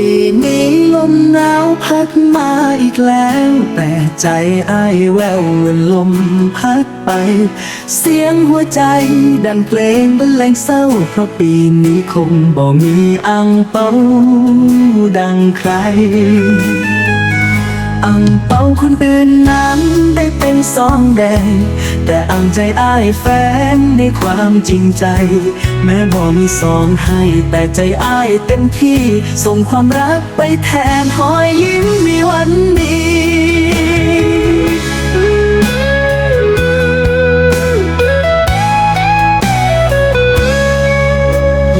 ปีนี้ลมหนาวพัดมาอีกแล้ว แต่ใจอ้ายแววเหมือนลมพัดไป เสียงหัวใจดังเพลงบรรเลงเศร้า เพราะปีนี้คงบ่มีอังเปาดังใคร อังเปาคนอื่นนั้นได้เป็นสองแดง แต่อังใจอ้ายแฟนในความจริงใจ แม้บ่มีสองให้ แต่ใจอ้ายเต็มที่ ส่งความรักไปแทนหอยยิ้มมีวันนี้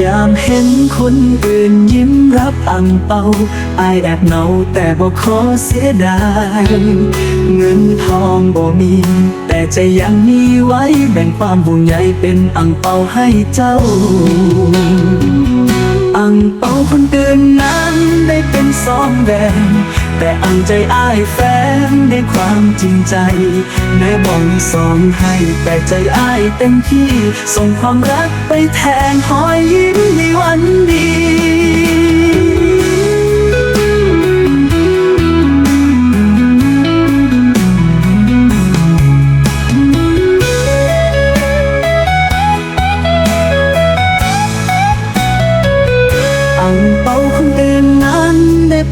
ยามเห็นคนอื่นยิ้มรับอังเปาอายแอบเหนาแต่บอกขอเสียดาย เงินทองบ่มี แต่ใจยังมีไว้แบ่งความบุญใหญ่เป็นอังเปาให้เจ้า อังเปาคนอื่นนั้นได้เป็นสองแดง แต่อังใจอ้ายแฟนได้ความจริงใจ แม่บอกมีสองให้ แต่ใจอ้ายเต็มที่ ส่งความรักไปแทนหอยยิ้มในวันดี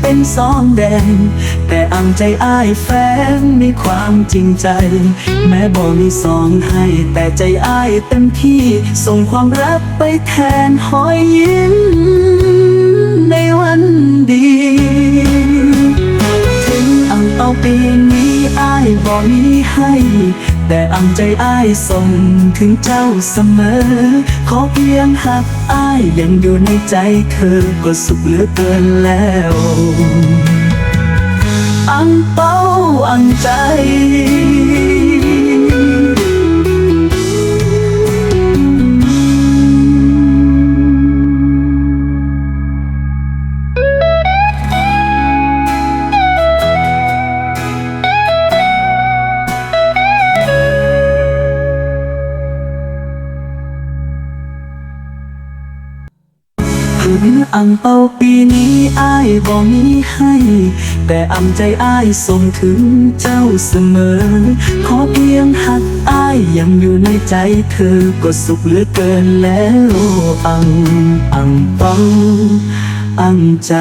เป็นสองแดง แต่อังใจอ้ายแฟนมีความจริงใจ แม้บอกมีสองให้ แต่ใจอ้ายเต็มที่ ส่งความรักไปแทนหอยยิ้มในวันดีถึงอังเปาปีนี้อ้ายบอกมีให้ แต่อังใจอ้ายส่งถึงเจ้าเสมอ ขอเพียงหักอ้ายยังอยู่ในใจเธอก็สุขเหลือเกินแล้วอังเปาอังใจ ถึงอังเปาปีนี้อ้ายบ่มีให้ แต่อำใจอ้ายส่งถึงเจ้าเสมอ ขอเพียงหักอ้ายยังอยู่ในใจเธอก็สุขเหลือเกินแล้วอังอังเปาอังใจ